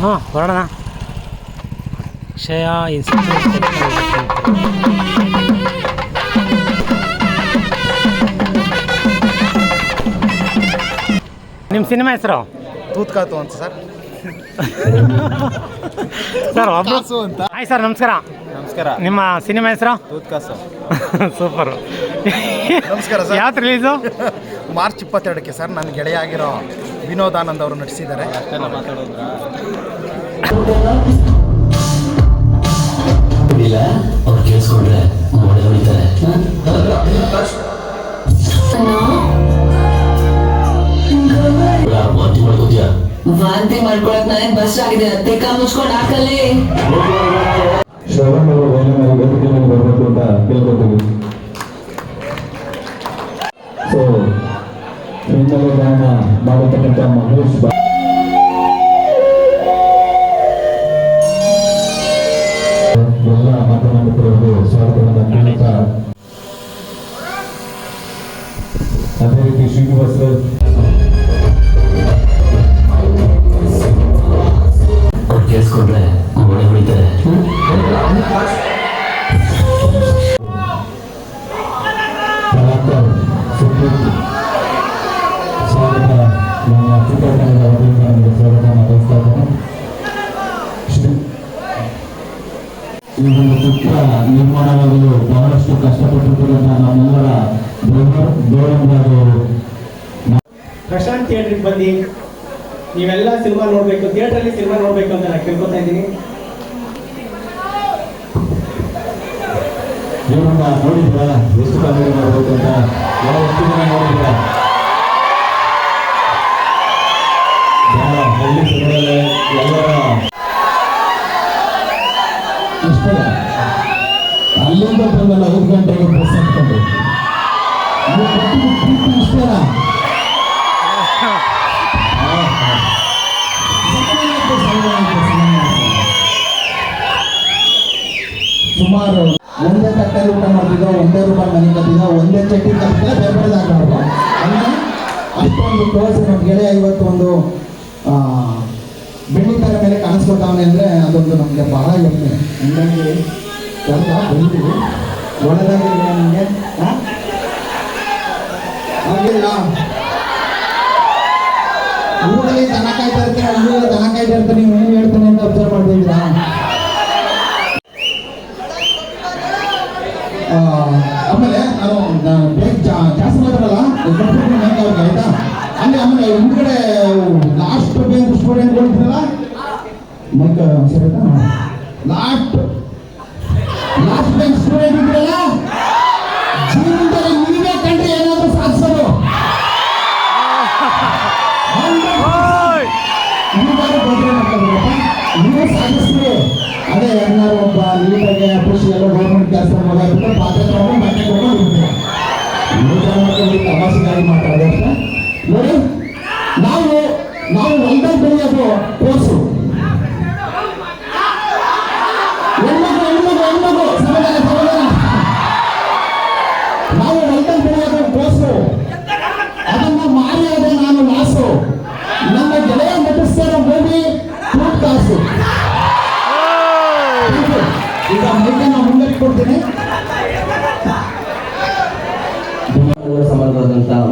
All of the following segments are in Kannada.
ಹಾಂ ಹೊರಡೋಣ. ಕ್ಷಯ ನಿಮ್ಮ ಸಿನಿಮಾ ಹೆಸರು? ತೂತ್ಕಾತು ಅಂತ ಸರ್. ಸರ್ ಒಬ್ಬರು ಅಂತ. ಹಾಯ್ ಸರ್ ನಮಸ್ಕಾರ. ನಮಸ್ಕಾರ. ನಿಮ್ಮ ಸಿನಿಮಾ ಹೆಸರು? ತೂತ್ಕಾಸು. ಸೂಪರ್. ನಮಸ್ಕಾರ ಸರ್. ಯಾವತ್ತು ರಿಲೀಸು ಮಾರ್ಚ್ ಇಪ್ಪತ್ತೆರಡಕ್ಕೆ ಸರ್ ನನ್ನ ಗೆಳೆಯ ಆಗಿರೋ ವಿನೋದಾನಂದ್ ಅವರು ನಟಿಸಿದ್ದಾರೆ. ಇಲ್ಲ ಅವ್ರು ಹೊಡಿತಾರೆ ವಾಂತಿ ಮಾಡ್ಕೊಳಕ್ ನಾನೇನ್ ಬಸ್ ಆಗಿದೆ. ತೆಕ್ಕ ಮುಚ್ಕೊಂಡ್ ಹಾಕಲ್ಲಿ. ಶ್ರವಣ್ ಅವರು ಬರಬೇಕು ಅಂತ ಕೇಳ್ಕೊತೀವಿ Italy Dana, Mali Tekan Mahus, ಈ ಒಂದು ಚಿತ್ರ ನಿರ್ಮಾಣವಾಗಲು ಬಹಳಷ್ಟು ಕಷ್ಟಪಟ್ಟಿರುವಂತಹ ನಮ್ಮೆಲ್ಲರ ದೇವರಂದಾರು ಪ್ರಶಾಂತ್ ಥಿಯೇಟ್ರಿಗೆ ಬನ್ನಿ. ನೀವೆಲ್ಲ ಸಿನಿಮಾ ನೋಡಬೇಕು, ಥಿಯೇಟ್ರಲ್ಲಿ ಸಿನಿಮಾ ನೋಡಬೇಕು ಅಂತ ನಾನು ಕೇಳ್ಕೊತಾ ಇದ್ದೀನಿ. ಇವರನ್ನ ನೋಡಿದ್ರ ಎಷ್ಟು ಕಾಮಿಡಿ ಮಾಡಬೇಕು ಅಂತ ಯಾವ ಜನ ಎಲ್ಲರ ಇಷ್ಟದ ಅಲ್ಲಿಂದ ಬಂದಲ್ಲ ಐದು ಗಂಟೆಗೆ ಬಸ್ ಹತ್ಕೊಂಡು ಕೊಟ್ಟಿದ್ದು ಸುಮಾರು ಒಂದೇ ತಟ್ಟೆಲಿ ಊಟ ಮಾಡ್ತಿದ್ದೋ, ಒಂದೇ ರೂಪಾಯಿ ಮನೆ ಕಟ್ಟಿದ್ದೋ, ಒಂದೇ ಚಟ್ನಿ ಕಟ್ಟಿದ್ರೆ ಬೇರೆ ಬೇರೆ ಅಷ್ಟೊಂದು ಕ್ಲೋಸ್ ನಮ್ಮ ಗೆಳೆಯ ಇವತ್ತು ಒಂದು ಕಾಣಿಸ್ಕೊತಾವನೆ ಅಂದ್ರೆ ಅದೊಂದು ನಮಗೆ ಬಹಳ ಹೆಮ್ಮೆ. ಹಂಗಾಗಿ ಸ್ವಲ್ಪ ಬೆಳಿತೀವಿ ಒಳ್ಳೆದಾಗಿಲ್ಲ ನಿಮಗೆ ಹಾಗಿಲ್ಲ. ಊರಲ್ಲಿ ದನ ಕಾಯ್ತಾ ಇರ್ತಾರೆ? ಹಳ್ಳಿಯಲ್ಲಿ ದನ ಕಾಯ್ತಾ ನೀವು ಏನು ಹೇಳ್ತಾನೆ ಅಂತ ಅಬ್ಸರ್ವ್ ಮೈಕ್ ಸರಿತಾ ಲಾಸ್ಟ್. ಲಾಸ್ಟ್ ಬೆಂಚ್ ಸ್ಟೂಡೆಂಟ್ ಇದ್ರಲ್ಲ ಜೀವನದಲ್ಲಿ ನೀವೇ ಕಂಡ್ರೆ ಏನಾದರೂ ಸಾಧಿಸೋದು. ನೀವೇ ಸಾಧಿಸ್ತೀರಿ. ಅದೇ ಯಾರು ಒಬ್ಬ ನೀಟಾಗಿ ಕೃಷಿ ಎಲ್ಲ ಗೌರ್ಮೆಂಟ್ ಕೆಲಸ ಮಾಡೋದು ಪಾತ್ರೆ ತಗೊಂಡು ಬಟ್ಟೆ ತಗೊಂಡು ತಮಾಷೆಗಾಗಿ ಮಾತಾಡೋದು ಅಷ್ಟೇ? ನೋಡಿ ನಾವು ನಾವು ಒಂದೇ ಬೆಳೆಯೋದು ಕೋಸು.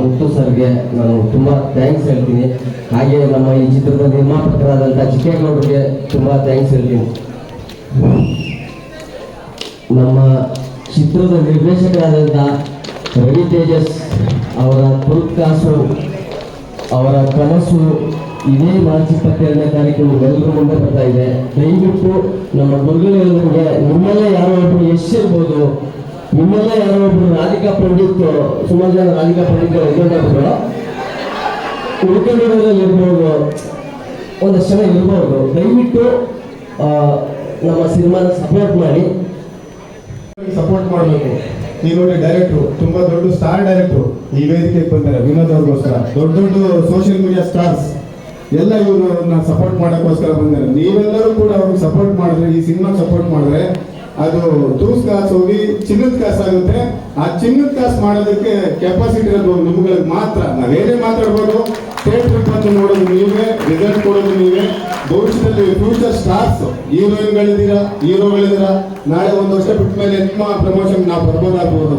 ಮುತ್ತು ಸರ್ಗೆ ನಾನು ತುಂಬ ಥ್ಯಾಂಕ್ಸ್ ಹೇಳ್ತೀನಿ. ಹಾಗೆ ನಮ್ಮ ಈ ಚಿತ್ರದ ನಿರ್ಮಾಪಕರಾದಂಥ ಚಿಕ್ಕೇಗೌಡರಿಗೆ ತುಂಬ ಥ್ಯಾಂಕ್ಸ್ ಹೇಳ್ತೀನಿ. ನಮ್ಮ ಚಿತ್ರದ ನಿರ್ದೇಶಕರಾದಂಥ ರವಿ ತೇಜಸ್ ಅವರ ತುರ್ಕಾಸು ಅವರ ಕನಸು, ಇದೇ ಮಾರ್ಚ್ ಇಪ್ಪತ್ತೆರಡನೇ ತಾರೀಕು ಎಲ್ಲರೂ ಮುಂದೆ ಬರ್ತಾ ಇದೆ. ದಯವಿಟ್ಟು ನಮ್ಮ ಗುರುಗಳಿಗೆ ನಿಮ್ಮಲ್ಲೇ ಯಾರು ಯಶ್ ಇರ್ಬೋದು ನಿಮ್ಮೆಲ್ಲ ಯಾರೋ ಒಬ್ರು ರಾಧಿಕಾ ಪಂಡಿತ್ ಸುಮಾರು ಜನ ರಾಧಿಕಾ ಪಂಡಿತ್ ಎದುರುಗೊಂಡಿದ್ರು ಉಳ್ಕೊಂಡಿರೋದ್ರಲ್ಲಿ ಇರ್ಬೋದು. ಒಂದಷ್ಟು ಜನ ಇರ್ಬೋದು. ದಯವಿಟ್ಟು ನಮ್ಮ ಸಿನಿಮಾನ ಸಪೋರ್ಟ್ ಮಾಡಿ. ಸಪೋರ್ಟ್ ಮಾಡಬೇಕು. ಈಗ ನೋಡಿ ಡೈರೆಕ್ಟ್ರು ತುಂಬಾ ದೊಡ್ಡ ಸ್ಟಾರ್ ಡೈರೆಕ್ಟ್ರು ಈ ವೇದಿಕೆಗೆ ಬಂದಾರೆ, ವಿನೋದ್ ಅವ್ರಿಗೋಸ್ಕರ. ದೊಡ್ಡ ದೊಡ್ಡ ಸೋಷಿಯಲ್ ಮೀಡಿಯಾ ಸ್ಟಾರ್ಸ್ ಎಲ್ಲ ಇವರು ಸಪೋರ್ಟ್ ಮಾಡೋಕ್ಕೋಸ್ಕರ ಬಂದಿದ್ದಾರೆ. ನೀವೆಲ್ಲರೂ ಕೂಡ ಅವ್ರಿಗೆ ಸಪೋರ್ಟ್ ಮಾಡಿದ್ರೆ, ಈ ಸಿನಿಮಾ ಸಪೋರ್ಟ್ ಮಾಡಿದ್ರೆ ಅದು ತೂಸ್ ಕಾಸು ಹೋಗಿ ಚಿನ್ನದ ಕಾಸ್ ಆಗುತ್ತೆ. ಆ ಚಿನ್ನದ ಕಾಸ್ ಮಾಡೋದಕ್ಕೆ ಕೆಪಾಸಿಟಿ ಇರೋದು ನಿಮ್ಗಳಿಗೆ ಮಾತ್ರ. ನಾವೇನೇ ಮಾತಾಡ್ಬೋದು ಥಿಯೇಟರ್ ಬಂದು ನೋಡೋದು ನೀವೇ ರಿಸಲ್ಟ್ ಕೊಡೋದು ನೀವೇ. ಭವಿಷ್ಯದಲ್ಲಿ ಫ್ಯೂಚರ್ ಸ್ಟಾರ್ಸ್ ಹೀರೋಯಿನ್ಗಳಿದ್ದೀರಾ ಹೀರೋಗಳಿದ್ದೀರಾ ನಾಳೆ ಒಂದು ವರ್ಷ ಬಿಟ್ಟ ಮೇಲೆ ನಿಮ್ಮ ಪ್ರಮೋಷನ್ ನಾವು ಬರ್ಬೋದಾಗ್ಬೋದು.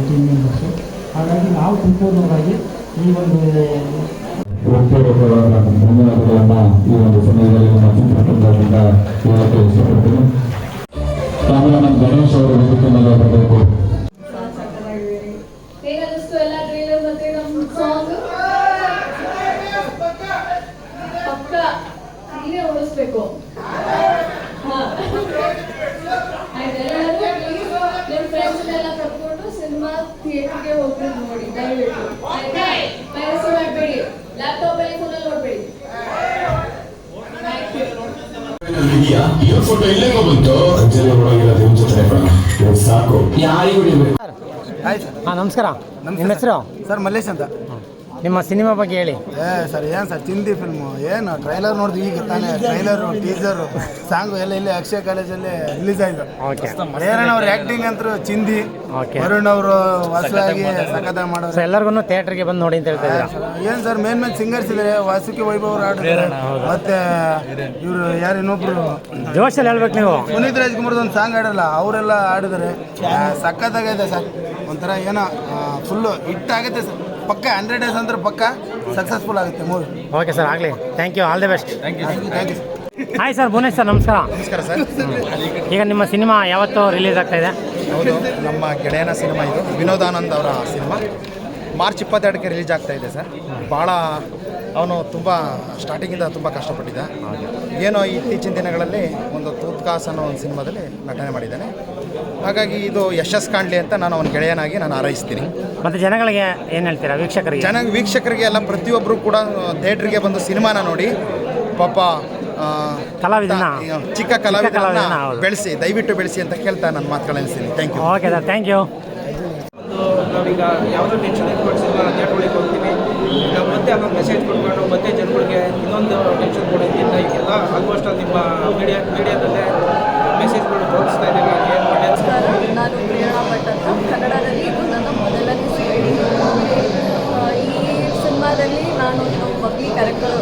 ಟೀಮ್ ಮೆಂಬರ್ಸು ಹಾಗಾಗಿ ನಾವು ಸಂಪೂರ್ಣವಾಗಿ ಈ ಒಂದು ಧನ್ಯವಾದಗಳನ್ನು ಈ ಒಂದು ಸಮಯದಲ್ಲಿ ನಮ್ಮ ಚಿತ್ರತಂಡದಿಂದ ಹೇಳಕ್ಕೆ ಇಷ್ಟಪಡ್ತೀನಿ ಕ್ಯಾಮರಾಮನ್ ಗಣೇಶ್ ಅವರು ವೇದಿಕೆ ಮೇಲೆ ಬರಬೇಕು. ಟ್ರೈಲರ್ ಮತ್ತೆ ನಮ್ಮ ಸಾಂಗ್ ಪಕ್ಕ ಉಳಿಸ್ಬೇಕು ಹಾ. ಆಯ್ತು, ಎಲ್ಲರೂ please ನಿಮ್ ಫ್ರೆಂಡ್ಸ್ ಎಲ್ಲ ಕರ್ಕೊಂಡು ಸಿನಿಮಾ ಥಿಯೇಟರ್ಗೆ ಹೋಗ್ಬಿಟ್ಟು ನೋಡಿ ದಯವಿಟ್ಟು. ಆಯ್ತಾ ಮಾಡಬೇಡಿ ಲ್ಯಾಪ್ಟಾಪ್ ಅಲ್ಲಿ ಫೋನಲ್ಲಿ ನೋಡ್ಬೇಡಿ. ಫೋಟೋ ಇಲ್ಲೇಗೋ ಬಂತು. ಅಂಜಲಿ ಒಳಗಿಲ್ಲ ನಿಮ್ ಜೊತೆ ಸಾಕು. ಯಾರಿಗೂ ನಮಸ್ಕಾರ. ನಿಮ್ಮ ಹೆಸರು? ಸರ್ ಮಲ್ಲೇಶ್ ಅಂತ. ನಿಮ್ಮ ಸಿನಿಮಾ ಬಗ್ಗೆ ಹೇಳಿ. ಏ ಸರ್ ಏನು ಸರ್ ಚಿಂದಿ ಫಿಲ್ಮು ಏನು ಟ್ರೈಲರ್ ನೋಡಿದ್ವಿ ಈಗ ತಾನೇ ಟ್ರೈಲರು ಟೀಸರು ಸಾಂಗು ಎಲ್ಲ ಇಲ್ಲಿ ಅಕ್ಷಯ ಕಾಲೇಜಲ್ಲಿ ರಿಲೀಸ್ ಆಯಿತು. ಓಕೆ ಪ್ರೇರಣ ಅವ್ರ ಆ್ಯಕ್ಟಿಂಗ್ ಅಂತೂ ಚಿಂದಿ. ಓಕೆ ವರುಣ್ ಅವರು ಹೊಸದಾಗಿ ಸಖತ್ತಾಗಿ ಸೊ ಮಾಡೋರು ಎಲ್ಲರಿಗೂ ಥಿಯೇಟರ್ಗೆ ಬಂದು ನೋಡಿ ಅಂತ ಹೇಳ್ತಾ ಇದ್ದೀರಾ? ಏನು ಸರ್ ಮೇನ್ ಮೇನ್ ಸಿಂಗರ್ಸ್ ಇದ್ದಾರೆ ವಾಸುಕಿ ವೈಭವ್ ಅವ್ರು ಆಡಿದ್ದಾರೆ ಮತ್ತೆ ಇವರು ಯಾರು ಇನ್ನೊಬ್ರು? ಜೋಶಲ್ಲಿ ಹೇಳ್ಬೇಕು ನೀವು. ಪುನೀತ್ ರಾಜ್ಕುಮಾರ್ದು ಒಂದು ಸಾಂಗ್ ಆಡಲ್ಲ ಅವರೆಲ್ಲ ಆಡಿದ್ರೆ ಸಖತ್ತಾಗೈತೆ ಸರ್. ಒಂಥರ ಏನೋ ಫುಲ್ಲು ಹಿಟ್ ಆಗುತ್ತೆ ಸರ್. ಪಕ್ಕ ಹಂಡ್ರೆಡ್ ಡೇಸ್ ಅಂದ್ರೆ ಪಕ್ಕ ಸಕ್ಸಸ್ಫುಲ್ ಆಗುತ್ತೆ ಮೂವಿ ಓಕೆ ಸರ್ ಆಗಲಿ. Thank you all the best thank you hi sir Bhuvanesh sir ನಮಸ್ಕಾರ. ನಮಸ್ಕಾರ ಸರ್ ಈಗ ನಿಮ್ಮ ಸಿನಿಮಾ ಯಾವತ್ತು ರಿಲೀಸ್ ಆಗ್ತಾ ಇದೆ? ಹೌದು ನಮ್ಮ ಗೆಳೆಯನ ಸಿನಿಮಾ ಇದು. ವಿನೋದಾನಂದ್ ಅವರ ಸಿನಿಮಾ. ಮಾರ್ಚ್ ಇಪ್ಪತ್ತೆರಡಕ್ಕೆ ರಿಲೀಸ್ ಆಗ್ತಾ ಇದೆ ಸರ್ ಭಾಳ ಅವನು ತುಂಬ ಸ್ಟಾರ್ಟಿಂಗಿಂದ ತುಂಬ ಕಷ್ಟಪಟ್ಟಿದ್ದ. ಏನೋ ಇತ್ತೀಚಿನ ದಿನಗಳಲ್ಲಿ ಒಂದು ತೂತ್ಕಾಸ್ ಅನ್ನೋ ಒಂದು ಸಿನಿಮಾದಲ್ಲಿ ನಟನೆ ಮಾಡಿದ್ದಾನೆ. ಹಾಗಾಗಿ ಇದು ಯಶಸ್ ಕಾಣಲಿ ಅಂತ ನಾನು ಅವನ ಗೆಳೆಯನಾಗಿ ನಾನು ಆರೈಸ್ತೀನಿ ಮತ್ತು ಜನಗಳಿಗೆ ಏನು ಹೇಳ್ತೀರಾ? ವೀಕ್ಷಕರಿಗೆ? ಜನ ವೀಕ್ಷಕರಿಗೆ ಎಲ್ಲ ಪ್ರತಿಯೊಬ್ಬರು ಕೂಡ ಥಿಯೇಟ್ರಿಗೆ ಬಂದು ಸಿನಿಮಾನ ನೋಡಿ ಪಾಪ ಕಲಾವಿದನ? ಚಿಕ್ಕ ಕಲಾವಿದನ ಬೆಳೆಸಿ ದಯವಿಟ್ಟು ಬೆಳೆಸಿ ಅಂತ ಕೇಳ್ತಾ ನನ್ನ ಮಾತುಗಳನ್ನಿಸ್ತೀನಿ thank you okay sir thank you ನಾವೀಗ ಯಾವುದೋ ಟೆನ್ಷನ್ ಥಿಯೇಟ್ರಿಗೆ ಹೋಗ್ತೀವಿ. ನಾವು ಮತ್ತೆ ಅದೊಂದು ಮೆಸೇಜ್ ಕೊಟ್ಕೊಂಡು ಮತ್ತೆ ಜನಗಳಿಗೆ ಇನ್ನೊಂದು ಟೆನ್ಷನ್ ಕೊಡೋದ್ರಿಂದ ಈಗೆಲ್ಲ ಆಲ್ಮೋಸ್ಟ್ ನಿಮ್ಮ ಮೀಡಿಯಾ ಮೀಡಿಯಾದಲ್ಲೇ ಮೆಸೇಜ್ಗಳು ತೋರಿಸ್ತಾ ಇದ್ದೀರಾ ಏನು ಒಳ್ಳೆಯ ನಮಸ್ಕಾರ ನಾನು ಪ್ರೇರಣಾ ಭಟ್ ಅಂತ ಕನ್ನಡದಲ್ಲಿ ಇದು ನನ್ನ ಮೊದಲನೇ ಸೀರಿಯಲ್ ಈ ಸಿನಿಮಾದಲ್ಲಿ ನಾನು ಒಂದು ಮಗ್ಲಿ ಕ್ಯಾರೆಕ್ಟರ್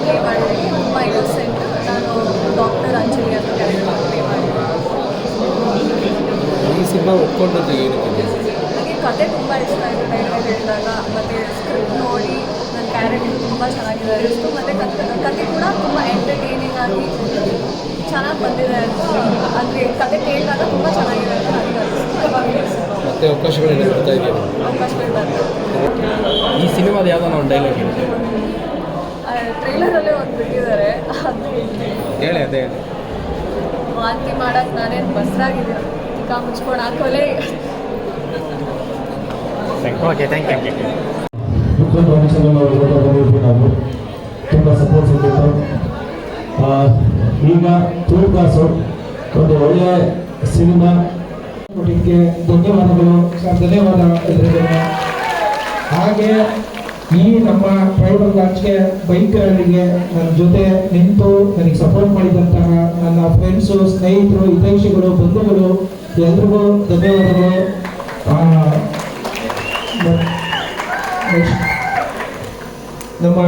ಪ್ಲೇ ಮಾಡಿದ್ದೀನಿ ತುಂಬ ಇನ್ನೋಸೆಂಟ್ ನಾನು ಡಾಕ್ಟರ್ ಅಂಜಲಿ ಅಂತ ಕ್ಯಾರೆಕ್ಟರ್ ಪ್ಲೇ ಮಾಡಿದ್ದೀನಿ ಈ ಒಪ್ಕೊಂಡದ್ದು ಏನಕ್ಕೆ ನನಗೆ ಕತೆ ತುಂಬ ಇಷ್ಟ ಆಯಿತು ಹೇಳಿದಾಗ ಮತ್ತು ಸ್ಕ್ರಿಪ್ಟ್ ನೋಡಿ ನನ್ನ ಕ್ಯಾರೆಕ್ಟರ್ ತುಂಬ ಚೆನ್ನಾಗಿದೆ ಅನಿಸ್ತು ಮತ್ತು ಕತೆ ಕತೆ ಕೂಡ ತುಂಬ ಎಂಟರ್ಟೈನಿಂಗ್ ಆಗಿ ಚೆನ್ನಾಗಿ ಬಂದಿದೆ ಅಂತ ಅಂದರೆ ಕತೆ ಕೇಳಿದಾಗ ತುಂಬ ಚೆನ್ನಾಗಿದೆ ಅಂತ ನನಗೆ ಅನಿಸ್ತು. ಮತ್ತೆ ಅವಕಾಶಗಳು ಬರ್ತಾ ಇದೆಯಾ? ಅವಕಾಶಗಳು ಬರ್ತದೆ ಈ ಸಿನಿಮಾದ ಯಾವ್ದಾನ ಒಂದು ಡೈಲಾಗ್ ಹೇಳಿ ಟ್ರೈಲರಲ್ಲೇ ಒಂದು ಬಿಟ್ಟಿದ್ದಾರೆ. ಅದು ಹೇಳಿ ಅದೇ ವಾಂತಿ ಮಾಡಕ್ಕೆ ನಾನೇನು ಬಸ್ರಾಗಿದ್ದೀನಿ ಚಿಕ್ಕ ಮುಚ್ಕೊಂಡು ಹಾಕೋಲೆ ಓಕೆ ಥ್ಯಾಂಕ್ ಯು ತುಂಬ ಸಪೋರ್ಟ್ ಸಿಕ್ಕಿತ್ತು. ಆ, ಈಗ ತೂರ್ಕಾಸು ಒಂದು ಒಳ್ಳೆಯ ಸಿನಿಮಾ. ಕೊಟ್ಟಿದ್ದಕ್ಕೆ ಧನ್ಯವಾದಗಳು. ಸರ್ ಧನ್ಯವಾದ ಹಾಗೆ ಈ ನಮ್ಮ ಟ್ರೈಬಲ್ ಲಾಂಚ್ಗೆ ಬೈಕರ್ಗಳಿಗೆ ನನ್ನ ಜೊತೆ ನಿಂತು ನನಗೆ ಸಪೋರ್ಟ್ ಮಾಡಿದಂತಹ ನನ್ನ ಫ್ರೆಂಡ್ಸು ಸ್ನೇಹಿತರು ಹಿತೈಷಿಗಳು ಬಂಧುಗಳು ಎಲ್ರಿಗೂ ಧನ್ಯವಾದಗಳು. ನಮ್ಮ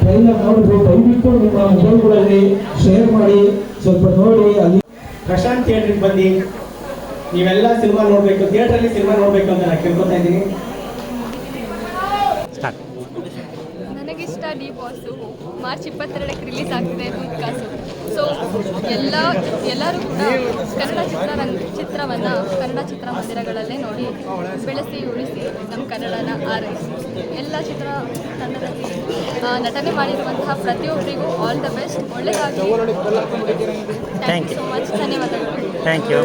ಟ್ರೈಲರ್ ನೋಡಿದ್ರು ದಯವಿಟ್ಟು ನಿಮ್ಮ ಮೊಬೈಲ್ಗಳಲ್ಲಿ ಶೇರ್ ಮಾಡಿ ಸ್ವಲ್ಪ ನೋಡಿ ಅಲ್ಲಿ ಪ್ರಶಾಂತ್ ಥಿಯೇಟ್ರಿಗೆ ಬಂದು ನೀವೆಲ್ಲ ಸಿನಿಮಾ ನೋಡಬೇಕು ಥಿಯೇಟ್ರಲ್ಲಿ ಸಿನಿಮಾ ನೋಡಬೇಕು ಅಂತ ನಾನು ಕೇಳ್ಕೊತಾ ಇದ್ದೀನಿ. ಸ್ಟಾರ್ಟ್ ನನಗಿಷ್ಟ ಡಿ ಬಾಸು. ಮಾರ್ಚ್ ಇಪ್ಪತ್ತೆರಡಕ್ಕೆ ರಿಲೀಸ್ ಆಗ್ತಿದೆ ಕಾಸು. ಸೊ ಎಲ್ಲ ಎಲ್ಲರೂ ಕೂಡ ಕನ್ನಡ ಚಿತ್ರರಂಗ ಚಿತ್ರವನ್ನು ಕನ್ನಡ ಚಿತ್ರಮಂದಿರಗಳಲ್ಲೇ ನೋಡಿ ಬೆಳೆಸಿ ಉಳಿಸಿ ನಮ್ಮ ಕನ್ನಡನ ಆರೈಸಿ. ಎಲ್ಲ ಚಿತ್ರ ತಂಡದಲ್ಲಿ ನಟನೆ ಮಾಡಿರುವಂತಹ ಪ್ರತಿಯೊಬ್ಬರಿಗೂ ಆಲ್ ದ ಬೆಸ್ಟ್ ಒಳ್ಳೆಯದಾಗಿ ಥ್ಯಾಂಕ್ ಯು ಸೊ ಮಚ್ ಧನ್ಯವಾದಗಳು. Thank you